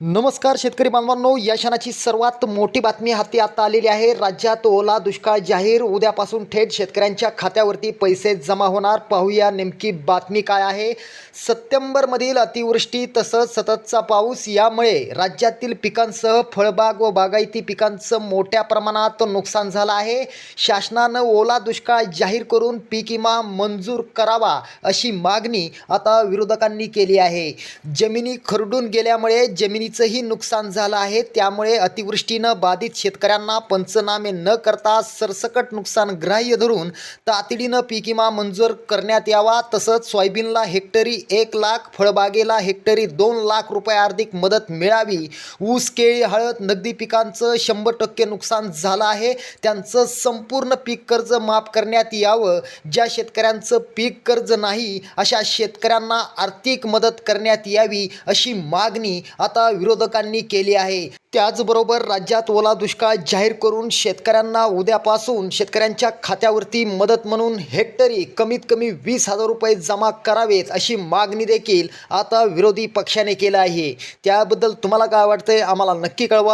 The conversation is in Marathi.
नमस्कार शेतकरी बांधवांनो या क्षणाची सर्वात मोठी बातमी हाती आता आलेली आहे. राज्यात ओला दुष्काळ जाहीर उद्यापासून थेट शेतकऱ्यांच्या खात्यावरती पैसे जमा होणार. पाहूया नेमकी बातमी काय आहे. सप्टेंबरमधील अतिवृष्टी तसंच सततचा पाऊस यामुळे राज्यातील पिकांसह फळबाग व बागायती पिकांचं मोठ्या प्रमाणात नुकसान झालं आहे. शासनानं ओला दुष्काळ जाहीर करून पीक विमा मंजूर करावा अशी मागणी आता विरोधकांनी केली आहे. जमिनी खरडून गेल्यामुळे जमिनी जमिनीचंही नुकसान झालं आहे. त्यामुळे अतिवृष्टीनं बाधित शेतकऱ्यांना पंचनामे न करता सरसकट नुकसान ग्राह्य धरून तातडीनं पीक विमा मंजूर करण्यात यावा. तसंच सोयाबीनला हेक्टरी एक लाख फळबागेला हेक्टरी दोन लाख रुपये आर्थिक मदत मिळावी. ऊस केळी हळद नगदी पिकांचं शंभर टक्के नुकसान झालं आहे. त्यांचं संपूर्ण पीक कर्ज माफ करण्यात यावं. ज्या शेतकऱ्यांचं पीक कर्ज नाही अशा शेतकऱ्यांना आर्थिक मदत करण्यात यावी अशी मागणी आता विरोधकांनी केली आहे. त्याचबरोबर राज्यात ओला दुष्काळ जाहीर करून शेतकऱ्यांना उद्यापासून शेतकऱ्यांच्या खात्यावरती मदत म्हणून हेक्टरी कमीत कमी वीस हजार रुपये जमा करावेत अशी मागणी देखील आता विरोधी पक्षाने केलं आहे. त्याबद्दल तुम्हाला काय वाटतंय? आम्हाला नक्की कळवा.